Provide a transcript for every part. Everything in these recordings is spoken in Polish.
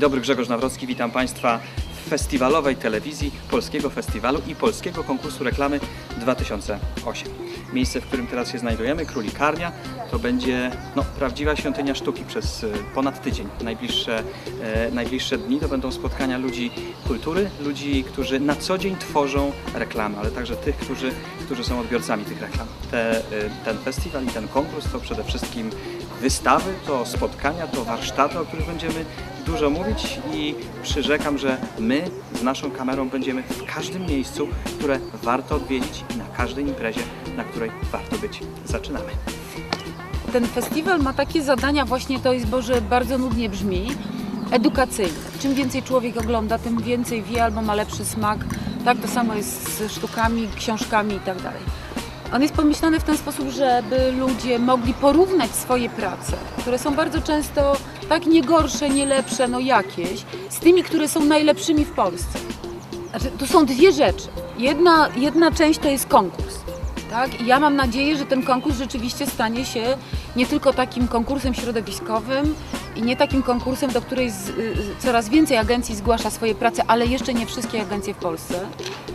Dobry, Grzegorz Nawrocki, witam Państwa w festiwalowej telewizji Polskiego Festiwalu i Polskiego Konkursu Reklamy 2008. Miejsce, w którym teraz się znajdujemy, Królikarnia, to będzie no, prawdziwa świątynia sztuki przez e, ponad tydzień. Najbliższe, e, najbliższe dni to będą spotkania ludzi kultury, ludzi, którzy na co dzień tworzą reklamy, ale także tych, którzy, którzy są odbiorcami tych reklam. Te, e, ten festiwal i ten konkurs to przede wszystkim wystawy, to spotkania, to warsztaty, o których będziemy dużo mówić i przyrzekam, że my z naszą kamerą będziemy w każdym miejscu, które warto odwiedzić i na każdej imprezie, na której warto być. Zaczynamy. Ten festiwal ma takie zadania, właśnie to jest, Boże, bardzo nudnie brzmi, edukacyjne. Czym więcej człowiek ogląda, tym więcej wie albo ma lepszy smak. Tak, to samo jest z sztukami, książkami i tak. On jest pomyślany w ten sposób, żeby ludzie mogli porównać swoje prace, które są bardzo często tak nie gorsze, nie lepsze, no jakieś, z tymi, które są najlepszymi w Polsce. Znaczy, tu są dwie rzeczy. Jedna, jedna część to jest konkurs. Tak? I ja mam nadzieję, że ten konkurs rzeczywiście stanie się nie tylko takim konkursem środowiskowym i nie takim konkursem, do której z, y, coraz więcej agencji zgłasza swoje prace, ale jeszcze nie wszystkie agencje w Polsce,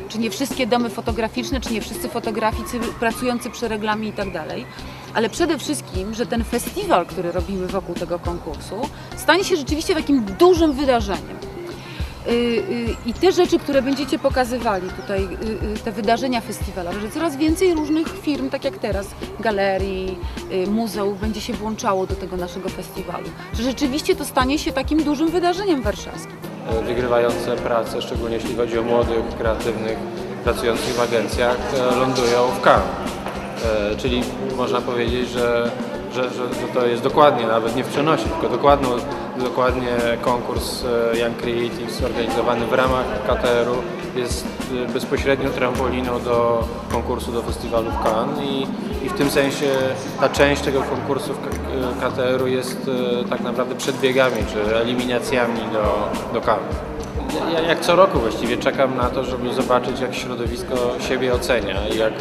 czy nie wszystkie domy fotograficzne, czy nie wszyscy fotograficy pracujący przy reklamie i tak dalej. Ale przede wszystkim, że ten festiwal, który robimy wokół tego konkursu, stanie się rzeczywiście takim dużym wydarzeniem. Y, y, I te rzeczy, które będziecie pokazywali tutaj, y, te wydarzenia festiwalowe, że coraz więcej różnych firm, tak jak teraz, galerii, muzeów będzie się włączało do tego naszego festiwalu. Że rzeczywiście to stanie się takim dużym wydarzeniem warszawskim. Wygrywające prace, szczególnie jeśli chodzi o młodych, kreatywnych, pracujących w agencjach, e, lądują w Cannes. E, Czyli można powiedzieć, że, że, że, to jest dokładnie, nawet nie w przenosie, tylko dokładnie, dokładnie konkurs e, Young Creatives organizowany w ramach KTR-u jest e, bezpośrednio trampoliną do konkursu, do festiwalu w Cannes i, i w tym sensie ta część tego konkursu w KTR-u jest e, tak naprawdę przedbiegami czy eliminacjami do, do Cannes. Ja jak co roku właściwie czekam na to, żeby zobaczyć jak środowisko siebie ocenia i jak,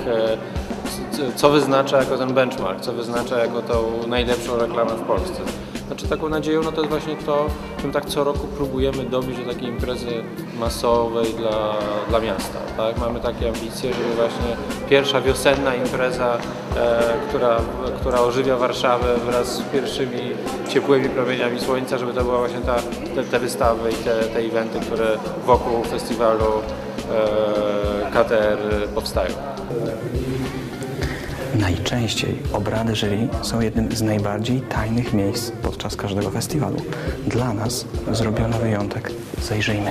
co wyznacza jako ten benchmark, co wyznacza jako tą najlepszą reklamę w Polsce. Znaczy taką nadzieją no to jest właśnie to, my tak co roku próbujemy dobić do takiej imprezy masowej dla, dla miasta. Tak? Mamy takie ambicje, żeby właśnie pierwsza wiosenna impreza, e, która, która ożywia Warszawę wraz z pierwszymi ciepłymi promieniami słońca, żeby to była właśnie ta, te, te wystawy i te, te eventy, które wokół festiwalu e, KTR powstają. Najczęściej obrady jury są jednym z najbardziej tajnych miejsc podczas każdego festiwalu. Dla nas zrobiono wyjątek. Zajrzyjmy.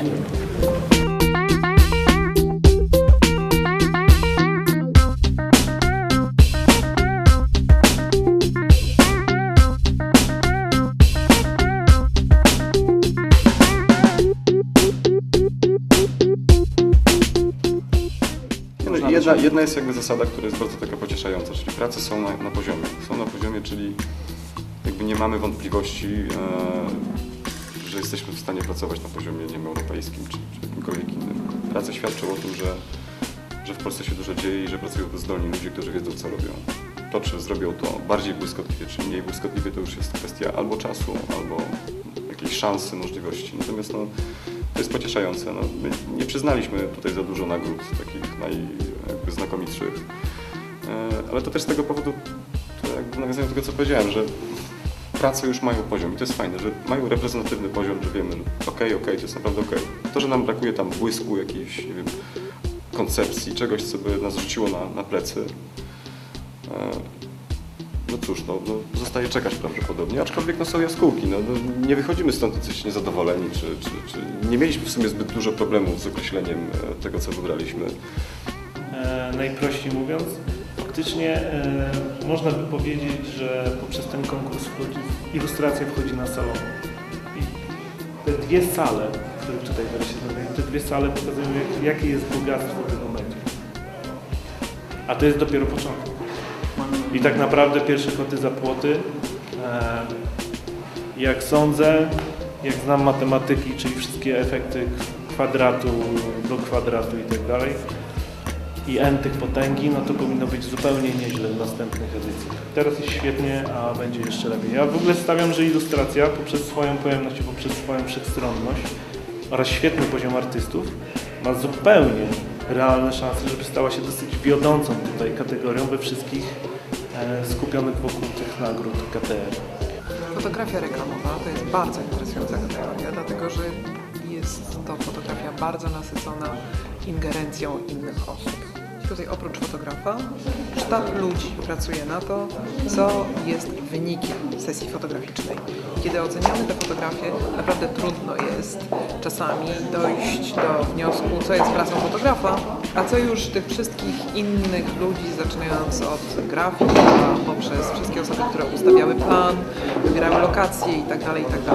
Jedna, jedna jest jakby zasada, która jest bardzo taka pocieszająca, czyli prace są na, na poziomie. Są na poziomie, czyli jakby nie mamy wątpliwości, e, że jesteśmy w stanie pracować na poziomie nie wiem, europejskim czy, czy jakimkolwiek innym. Prace świadczą o tym, że, że w Polsce się dużo dzieje i że pracują zdolni ludzie, którzy wiedzą co robią. To, czy zrobią to bardziej błyskotliwie, czy mniej błyskotliwie, to już jest kwestia albo czasu, albo jakiejś szansy, możliwości. Natomiast no, to jest pocieszające. No, nie przyznaliśmy tutaj za dużo nagród takich najznakomitszych. E, ale to też z tego powodu, jakby nawiązując do tego, co powiedziałem, że prace już mają poziom i to jest fajne, że mają reprezentatywny poziom, że wiemy, że okej, okej, to jest naprawdę okej. To, że nam brakuje tam błysku jakiejś, nie wiem, koncepcji, czegoś, co by nas rzuciło na, na plecy, e, no cóż, no, no, zostaje czekać prawdopodobnie, aczkolwiek no, są jaskółki. No, no, nie wychodzimy stąd jacyś niezadowoleni, czy, czy, czy nie mieliśmy w sumie zbyt dużo problemów z określeniem e, tego, co wybraliśmy. Najprościej mówiąc, faktycznie e, można by powiedzieć, że poprzez ten konkurs ilustracja wchodzi na salon. I te dwie sale, w których tutaj teraz się znajdujemy, te dwie sale pokazują, jak, jakie jest bogactwo tego media. A to jest dopiero początek. I tak naprawdę pierwsze koty za płoty, e, jak sądzę, jak znam matematyki, czyli wszystkie efekty kwadratu do kwadratu i tak dalej, i N tych potęgi, no to powinno być zupełnie nieźle w następnych edycjach. Teraz jest świetnie, a będzie jeszcze lepiej. Ja w ogóle stawiam, że ilustracja poprzez swoją pojemność i poprzez swoją wszechstronność oraz świetny poziom artystów ma zupełnie realne szanse, żeby stała się dosyć wiodącą tutaj kategorią we wszystkich e, skupionych wokół tych nagród KTR. Fotografia reklamowa to jest bardzo interesująca kategoria, dlatego że jest to fotografia bardzo nasycona ingerencją innych osób. Tutaj oprócz fotografa sztab ludzi pracuje na to, co jest wynikiem sesji fotograficznej. Kiedy oceniamy te fotografie, naprawdę trudno jest czasami dojść do wniosku, co jest pracą fotografa, a co już tych wszystkich innych ludzi, zaczynając od grafika, poprzez wszystkie osoby, które ustawiały plan, wybierały lokacje itd. itd.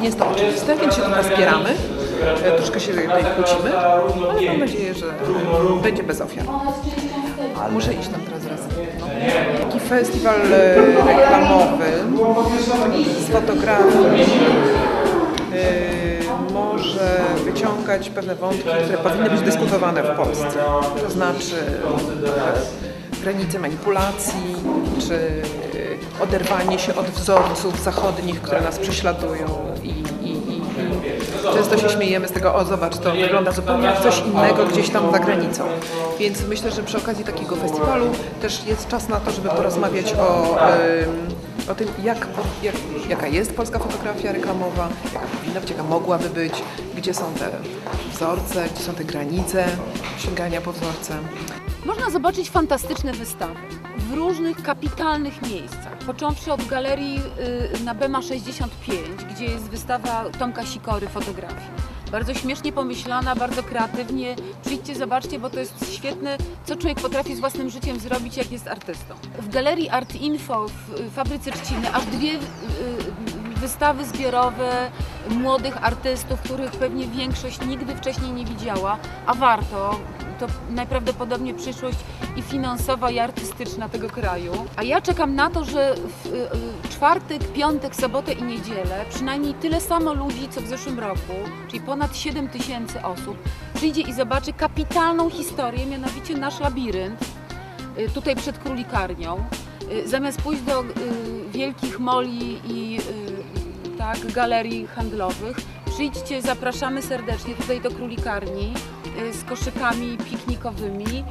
Nie jest to oczywiste, więc się trochę spieramy, troszkę się tutaj kłócimy, ale mam nadzieję, że będzie bez ofiar. Muszę iść tam teraz raz. No. Taki festiwal e, reklamowy z fotografii e, może wyciągać pewne wątki, które powinny być dyskutowane w Polsce. To znaczy e, granice manipulacji, czy e, oderwanie się od wzorców zachodnich, które nas prześladują i często się śmiejemy z tego, o zobacz, to wygląda zupełnie jak coś innego gdzieś tam za granicą. Więc myślę, że przy okazji takiego festiwalu też jest czas na to, żeby porozmawiać o, o tym, jak, jak, jaka jest polska fotografia reklamowa, jaka powinna być, jaka mogłaby być, gdzie są te wzorce, gdzie są te granice sięgania po wzorce. Można zobaczyć fantastyczne wystawy w różnych kapitalnych miejscach. Począwszy od galerii y, na Bema 65, gdzie jest wystawa Tomka Sikory fotografii. Bardzo śmiesznie pomyślana, bardzo kreatywnie. Przyjdźcie, zobaczcie, bo to jest świetne, co człowiek potrafi z własnym życiem zrobić, jak jest artystą. W galerii Art Info w Fabryce Trzciny aż dwie y, y, wystawy zbiorowe młodych artystów, których pewnie większość nigdy wcześniej nie widziała, a warto. To najprawdopodobniej przyszłość i finansowa, i artystyczna tego kraju. A ja czekam na to, że w y, y, czwartek, piątek, sobotę i niedzielę przynajmniej tyle samo ludzi, co w zeszłym roku, czyli ponad 7 tysięcy osób, przyjdzie i zobaczy kapitalną historię, mianowicie nasz labirynt, y, tutaj przed królikarnią. Zamiast pójść do wielkich moli i tak, galerii handlowych, przyjdźcie, zapraszamy serdecznie tutaj do królikarni z koszykami piknikowymi.